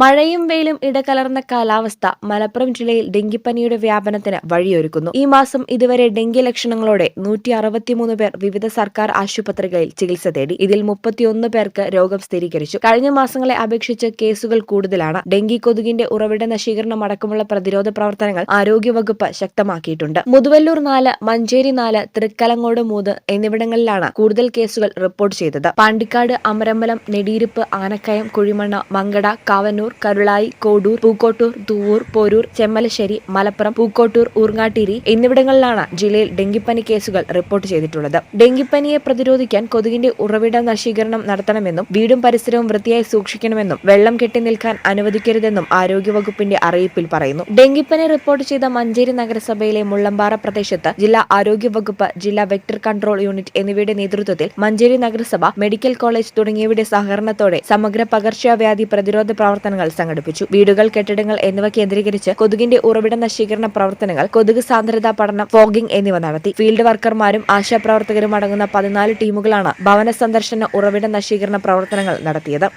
മഴയും വെയിലും ഇടകലർന്ന കാലാവസ്ഥ മലപ്പുറം ജില്ലയിൽ ഡെങ്കിപ്പനിയുടെ വ്യാപനത്തിന് വഴിയൊരുക്കുന്നു. ഈ മാസം ഇതുവരെ ഡെങ്കി ലക്ഷണങ്ങളോടെ നൂറ്റി അറുപത്തിമൂന്ന് പേർ വിവിധ സർക്കാർ ആശുപത്രികളിൽ ചികിത്സ തേടി. ഇതിൽ മുപ്പത്തിയൊന്ന് പേർക്ക് രോഗം സ്ഥിരീകരിച്ചു. കഴിഞ്ഞ മാസങ്ങളെ അപേക്ഷിച്ച് കേസുകൾ കൂടുതലാണ്. ഡെങ്കി കൊതുകിന്റെ ഉറവിട നശീകരണം അടക്കമുള്ള പ്രതിരോധ പ്രവർത്തനങ്ങൾ ആരോഗ്യവകുപ്പ് ശക്തമാക്കിയിട്ടുണ്ട്. മുതുവല്ലൂർ നാല് മഞ്ചേരി നാല് തൃക്കലങ്ങോട് മൂന്ന് എന്നിവിടങ്ങളിലാണ് കൂടുതൽ കേസുകൾ റിപ്പോർട്ട് ചെയ്തത്. പാണ്ടിക്കാട് അമരമ്പലം നെടിയിരുപ്പ് ആനക്കയം കുഴിമണ്ണ മങ്കട കാവന്നൂർ കരുളായി കോഡൂർ പൂക്കോട്ടൂർ തൂവൂർ പോരൂർ ചെമ്മലശ്ശേരി മലപ്പുറം പൂക്കോട്ടൂർ ഊർങ്ങാട്ടിരി എന്നിവിടങ്ങളിലാണ് ജില്ലയിൽ ഡെങ്കിപ്പനി കേസുകൾ റിപ്പോർട്ട് ചെയ്തിട്ടുള്ളത്. ഡെങ്കിപ്പനിയെ പ്രതിരോധിക്കാൻ കൊതുകിന്റെ ഉറവിട നശീകരണം നടത്തണമെന്നും വീടും പരിസരവും വൃത്തിയായി സൂക്ഷിക്കണമെന്നും വെള്ളം കെട്ടി നിൽക്കാൻ അനുവദിക്കരുതെന്നും ആരോഗ്യവകുപ്പിന്റെ അറിയിപ്പിൽ പറയുന്നു. ഡെങ്കിപ്പനി റിപ്പോർട്ട് ചെയ്ത മഞ്ചേരി നഗരസഭയിലെ മുള്ളമ്പാറ പ്രദേശത്ത് ജില്ലാ ആരോഗ്യവകുപ്പ് ജില്ലാ വെക്ടർ കൺട്രോൾ യൂണിറ്റ് എന്നിവയുടെ നേതൃത്വത്തിൽ മഞ്ചേരി നഗരസഭ മെഡിക്കൽ കോളേജ് തുടങ്ങിയവയുടെ സഹകരണത്തോടെ സമഗ്ര പകർച്ചവ്യാധി പ്രതിരോധ പ്രവർത്തനങ്ങൾ സംഘടിപ്പിച്ചു. വീടുകൾ കെട്ടിടങ്ങൾ എന്നിവ കേന്ദ്രീകരിച്ച് കൊതുകിന്റെ ഉറവിട നശീകരണ പ്രവർത്തനങ്ങൾ കൊതുക് സാന്ദ്രതാ പഠനം ഫോഗിംഗ് എന്നിവ നടത്തി. ഫീൽഡ് വർക്കർമാരും ആശാപ്രവർത്തകരും അടങ്ങുന്ന പതിനാല് ടീമുകളാണ് ഭവന സന്ദർശന ഉറവിട നശീകരണ പ്രവർത്തനങ്ങൾ നടത്തിയത്.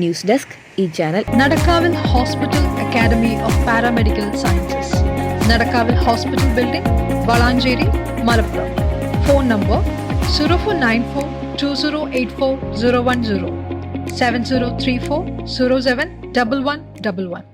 ന്യൂസ് ഡെസ്ക് ഈ channel. നടക്കാവിൽ hospital academy of paramedical sciences. നടക്കാവിൽ hospital building Valanchery Malappuram. Phone number zero four nine four two zero eight four zero one zero. 7034 07 1111.